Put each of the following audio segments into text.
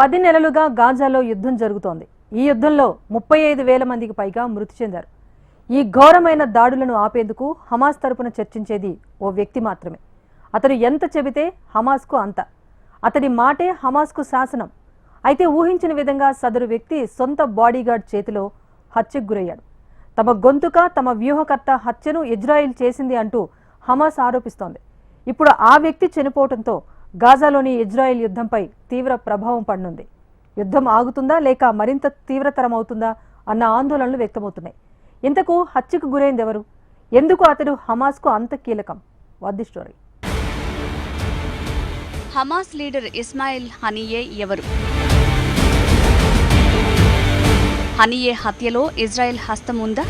పది నెలలుగా గాజాలో యుద్ధం జరుగుతోంది. ఈ యుద్ధంలో ముప్పై ఐదు వేల మందికి పైగా మృతి చెందారు. ఈ ఘోరమైన దాడులను ఆపేందుకు హమాస్ తరపున చర్చించేది ఓ వ్యక్తి మాత్రమే. అతను ఎంత చెబితే హమాస్కు అంత. అతడి మాటే హమాస్కు శాసనం. అయితే ఊహించిన విధంగా సదరు వ్యక్తి సొంత బాడీగార్డ్ చేతిలో హత్యకు గురయ్యాడు. తమ గొంతుక తమ వ్యూహకర్త హత్యను ఇజ్రాయిల్ చేసింది అంటూ హమాస్ ఆరోపిస్తోంది. ఇప్పుడు ఆ వ్యక్తి చనిపోవడంతో గాజాలోని ఇజ్రాయెల్ యుద్ధంపై తీవ్ర ప్రభావం పడనుంది. యుద్ధం ఆగుతుందా లేక మరింత తీవ్రతరం అవుతుందా అన్న ఆందోళనలు వ్యక్తమవుతున్నాయి. ఇంతకు హత్యకు గురైంది ఎవరు ఎందుకు అతడు హమాస్కు అంత కీలకం? వద్ది story. Hamas leader Ismail Haniyeh ఎవరు? హనీయే హత్యలో ఇజ్రాయెల్ హస్తం ఉందా?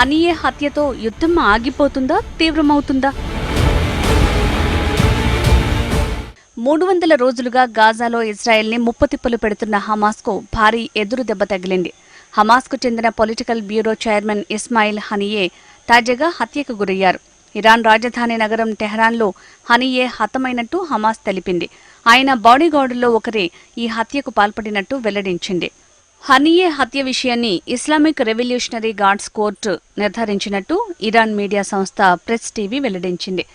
హనీయే హత్యతో యుద్ధం ఆగిపోతుందా తీవ్రమవుతుందా? మూడు వందల రోజులుగా గాజాలో ఇజ్రాయెల్ని ముప్పతిప్పలు పెడుతున్న హమాస్కు భారీ ఎదురు దెబ్బ తగిలింది. హమాస్కు చెందిన political bureau chairman Ismail Haniyeh తాజాగా హత్యకు గురయ్యారు. ఇరాన్ రాజధాని నగరం టెహరాన్లో హనియే హతమైనట్టు హమాస్ తెలిపింది. ఆయన బాడీగార్డుల్లో ఒకరే ఈ హత్యకు పాల్పడినట్టు వెల్లడించింది. హనియే హత్య విషయాన్ని ఇస్లామిక్ రెవల్యూషనరీ గార్డ్స్ కోర్టు నిర్ధారించినట్టు ఇరాన్ మీడియా సంస్థ ప్రెస్ టీవీ వెల్లడించింది.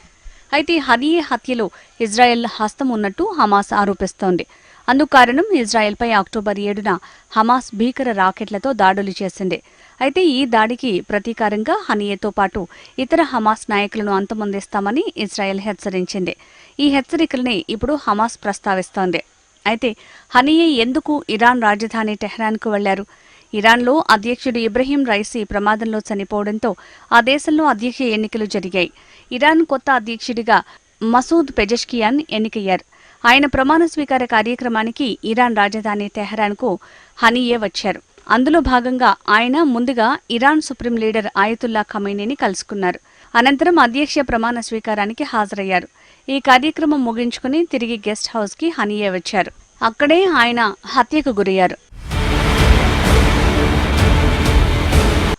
అయితే హనీయే హత్యలో ఇజ్రాయెల్ హస్తం ఉన్నట్టు హమాస్ ఆరోపిస్తోంది. అందుకు కారణం ఇజ్రాయెల్పై అక్టోబర్ ఏడున హమాస్ భీకర రాకెట్లతో దాడులు చేసింది. అయితే ఈ దాడికి ప్రతీకారంగా హనియేతో పాటు ఇతర హమాస్ నాయకులను అంతమొందిస్తామని ఇజ్రాయెల్ హెచ్చరించింది. ఈ హెచ్చరికల్ని ఇప్పుడు హమాస్ ప్రస్తావిస్తోంది. అయితే హనియే ఎందుకు ఇరాన్ రాజధాని టెహ్రాన్కు వెళ్ళారు ఇరాన్లో అధ్యక్షుడు ఇబ్రహీం రైసీ ప్రమాదంలో చనిపోవడంతో ఆ దేశంలో అధ్యక్ష ఎన్నికలు జరిగాయి. ఇరాన్ కొత్త అధ్యక్షుడిగా మసూద్ పెజెష్కియాన్ ఎన్నికయ్యారు. ఆయన ప్రమాణ స్వీకార కార్యక్రమానికి ఇరాన్ రాజధాని తెహరాన్కు హనీయే వచ్చారు. అందులో భాగంగా ఆయన ముందుగా ఇరాన్ సుప్రీం లీడర్ ఆయతుల్లా ఖమైనీని కలుసుకున్నారు. అనంతరం అధ్యక్ష ప్రమాణ స్వీకారానికి హాజరయ్యారు. ఈ కార్యక్రమం ముగించుకుని తిరిగి గెస్ట్ హౌస్కి హనీయే వచ్చారు. అక్కడే ఆయన హత్యకు గురయ్యారు.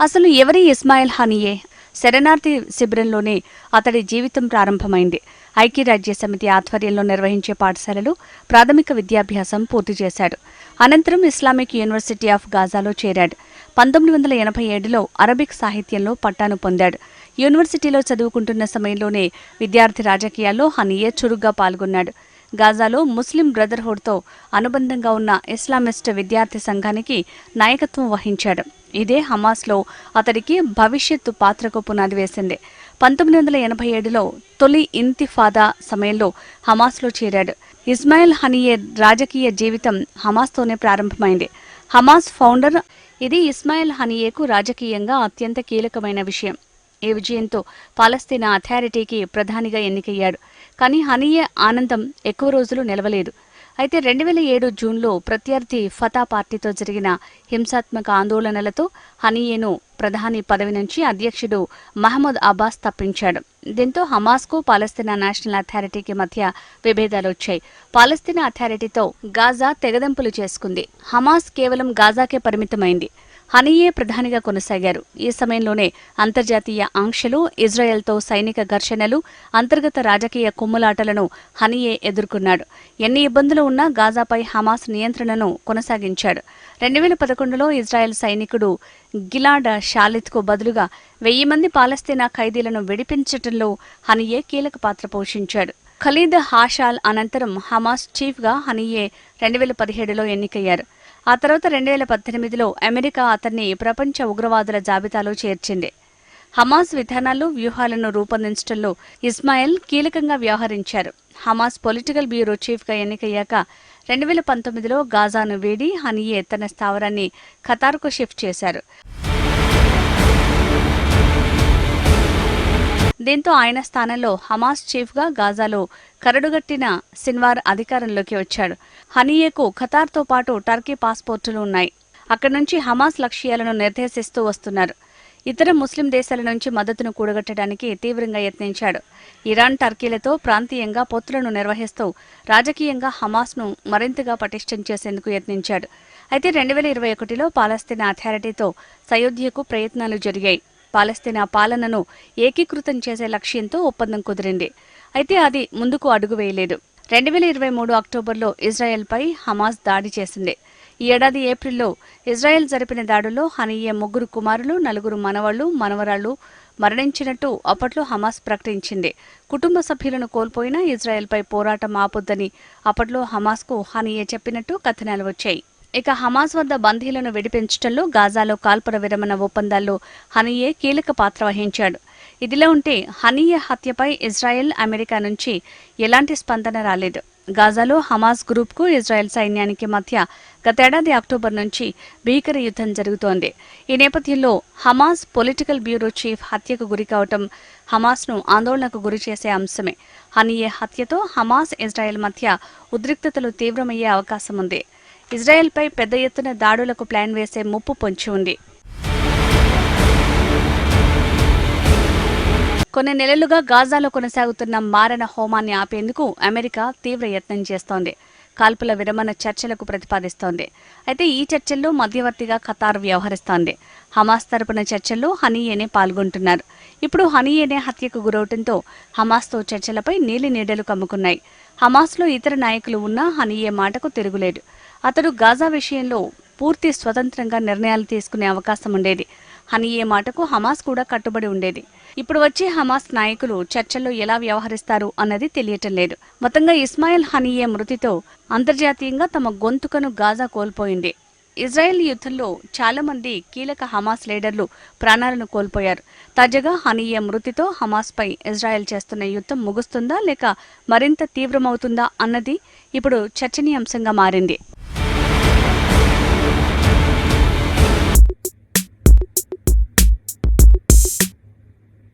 అసలు ఎవరి ఇస్మాయిల్ హనీయే? శరణార్థి శిబిరంలోనే అతడి జీవితం ప్రారంభమైంది. ఐక్యరాజ్య సమితి ఆధ్వర్యంలో నిర్వహించే పాఠశాలలో ప్రాథమిక విద్యాభ్యాసం పూర్తి చేశాడు. అనంతరం ఇస్లామిక్ యూనివర్సిటీ ఆఫ్ గాజాలో చేరాడు. పంతొమ్మిది వందల ఎనభై ఏడులో అరబిక్ సాహిత్యంలో పట్టాను పొందాడు. యూనివర్సిటీలో చదువుకుంటున్న సమయంలోనే విద్యార్థి రాజకీయాల్లో హనియే చురుగ్గా పాల్గొన్నాడు. గాజాలో ముస్లిం బ్రదర్హుడ్తో అనుబంధంగా ఉన్న ఇస్లామిస్ట్ విద్యార్థి సంఘానికి నాయకత్వం వహించాడు. ఇదే హమాస్లో అతడికి భవిష్యత్తు పాత్రకు పునాది వేసింది. పంతొమ్మిది వందల ఎనభై ఏడులో తొలి ఇంతిఫాదా సమయంలో హమాస్లో చేరాడు. ఇస్మాయిల్ హనియే రాజకీయ జీవితం హమాస్తోనే ప్రారంభమైంది. హమాస్ ఫౌండర్ ఇది ఇస్మాయిల్ హనియేకు రాజకీయంగా అత్యంత కీలకమైన విషయం. ఈ విజయంతో పాలస్తీనా అథారిటీకి ప్రధానిగా ఎన్నికయ్యాడు. కానీ హనీయే ఆనందం ఎక్కువ రోజులు నిలవలేదు. అయితే రెండు వేల ఏడు జూన్లో ప్రత్యర్థి ఫతా పార్టీతో జరిగిన హింసాత్మక ఆందోళనలతో హనీయేను ప్రధాని పదవి నుంచి అధ్యక్షుడు మహమ్మద్ అబ్బాస్ తప్పించాడు. దీంతో హమాస్కు పాలస్తీనా నేషనల్ అథారిటీకి మధ్య విభేదాలు వచ్చాయి. పాలస్తీనా అథారిటీతో గాజా తెగదెంపులు చేసుకుంది. హమాస్ కేవలం గాజాకే పరిమితమైంది. హనీయే ప్రధానిగా కొనసాగారు. ఈ సమయంలోనే అంతర్జాతీయ ఆంక్షలు ఇజ్రాయెల్తో సైనిక ఘర్షణలు అంతర్గత రాజకీయ కుమ్ములాటలను హనీయే ఎదుర్కొన్నాడు. ఎన్ని ఇబ్బందులు ఉన్నా గాజాపై హమాస్ నియంత్రణను కొనసాగించాడు. రెండు వేల పదకొండులో ఇజ్రాయెల్ సైనికుడు గిలాడ్ షాలిత్కు బదులుగా వెయ్యి మంది పాలస్తీనా ఖైదీలను విడిపించటంలో హనీయే కీలక పాత్ర పోషించాడు. ఖలీద్ హాషాల్ అనంతరం హమాస్ చీఫ్గా హనీయే రెండు వేల పదిహేడులో ఎన్నికయ్యారు. ఆ తర్వాత రెండు వేల పద్దెనిమిదిలో అమెరికా అతన్ని ప్రపంచ ఉగ్రవాదుల జాబితాలో చేర్చింది. హమాస్ విధానాలు వ్యూహాలను రూపొందించడంలో ఇస్మాయిల్ కీలకంగా వ్యవహరించారు. హమాస్ పొలిటికల్ బ్యూరో చీఫ్గా ఎన్నికయ్యాక రెండు వేల పంతొమ్మిదిలో గాజాను వీడి హనీయే తన స్థావరాన్ని ఖతార్కు షిఫ్ట్ చేశారు. దీంతో ఆయన స్థానంలో హమాస్ చీఫ్గా గాజాలో కరడుగట్టిన సిన్వార్ అధికారంలోకి వచ్చాడు. హనీయేకు ఖతార్తో పాటు టర్కీ పాస్పోర్టులు ఉన్నాయి. అక్కడి నుంచి హమాస్ లక్ష్యాలను నిర్దేశిస్తూ వస్తున్నారు. ఇతర ముస్లిం దేశాల నుంచి మద్దతును కూడగట్టడానికి తీవ్రంగా యత్నించాడు. ఇరాన్ టర్కీలతో ప్రాంతీయంగా పొత్తులను నిర్వహిస్తూ రాజకీయంగా హమాస్ను మరింతగా పటిష్టం చేసేందుకు యత్నించాడు. అయితే రెండు వేల ఇరవై ఒకటిలో పాలస్తీనా అథారిటీతో సయోధ్యకు ప్రయత్నాలు జరిగాయి. పాలస్తీనా పాలనను ఏకీకృతం చేసే లక్ష్యంతో ఒప్పందం కుదిరింది. అయితే అది ముందుకు అడుగు వేయలేదు. రెండు వేల ఇరవై మూడు అక్టోబర్లో ఇజ్రాయెల్పై హమాస్ దాడి చేసింది. ఈ ఏడాది ఏప్రిల్లో ఇజ్రాయెల్ జరిపిన దాడుల్లో హనీయే ముగ్గురు కుమారులు నలుగురు మనవాళ్ళు మనవరాళ్ళు మరణించినట్టు అప్పట్లో హమాస్ ప్రకటించింది. కుటుంబ సభ్యులను కోల్పోయిన ఇజ్రాయెల్పై పోరాటం ఆపొద్దని అప్పట్లో హమాస్కు హనీయే చెప్పినట్టు కథనాలు వచ్చాయి. ఇక హమాస్ వద్ద బందీలను విడిపించడంలో గాజాలో కాల్పుల విరమణ ఒప్పందాల్లో హనీయే కీలక పాత్ర వహించాడు. ఇదిలా ఉంటే హనీయే హత్యపై ఇజ్రాయెల్ అమెరికా నుంచి ఎలాంటి స్పందన రాలేదు. గాజాలో హమాస్ గ్రూప్కు ఇజ్రాయెల్ సైన్యానికి మధ్య గతేడాది అక్టోబర్ నుంచి భీకర యుద్ధం జరుగుతోంది. ఈ నేపథ్యంలో హమాస్ పొలిటికల్ బ్యూరో చీఫ్ హత్యకు గురి కావటం హమాస్ను ఆందోళనకు గురి చేసే అంశమే. హనీయే హత్యతో హమాస్ ఇజ్రాయెల్ మధ్య ఉద్రిక్తతలు తీవ్రమయ్యే అవకాశం ఉంది ఇజ్రాయెల్పై పెద్ద ఎత్తున దాడులకు ప్లాన్ వేసే ముప్పు పొంచి ఉంది. కొన్ని నెలలుగా గాజాలో కొనసాగుతున్న మారణ హోమాన్ని ఆపేందుకు అమెరికా తీవ్ర యత్నం చేస్తోంది. కాల్పుల విరమణ చర్చలకు ప్రతిపాదిస్తోంది. అయితే ఈ చర్చల్లో మధ్యవర్తిగా ఖతార్ వ్యవహరిస్తోంది. హమాస్ తరపున చర్చల్లో హనీయేనే పాల్గొంటున్నారు. ఇప్పుడు హనీయేనే హత్యకు గురవటంతో హమాస్తో చర్చలపై నీలి నీడలు కమ్ముకున్నాయి. హమాస్లో ఇతర నాయకులు ఉన్నా హనీయే మాటకు తిరుగులేదు. అతడు గాజా విషయంలో పూర్తి స్వతంత్రంగా నిర్ణయాలు తీసుకునే అవకాశం ఉండేది. హనీయే మాటకు హమాస్ కూడా కట్టుబడి ఉండేది. ఇప్పుడు వచ్చే హమాస్ నాయకులు చర్చల్లో ఎలా వ్యవహరిస్తారు అన్నది తెలియటం లేదు. మొత్తంగా ఇస్మాయిల్ హనీయే మృతితో అంతర్జాతీయంగా తమ గొంతుకను గాజా కోల్పోయింది. ఇజ్రాయెల్ యుద్ధంలో చాలా మంది కీలక హమాస్ లీడర్లు ప్రాణాలను కోల్పోయారు. తాజాగా హనీయ మృతితో హమాస్పై ఇజ్రాయెల్ చేస్తున్న యుద్ధం ముగుస్తుందా లేక మరింత తీవ్రమవుతుందా అన్నది ఇప్పుడు చర్చనీయాంశంగా మారింది.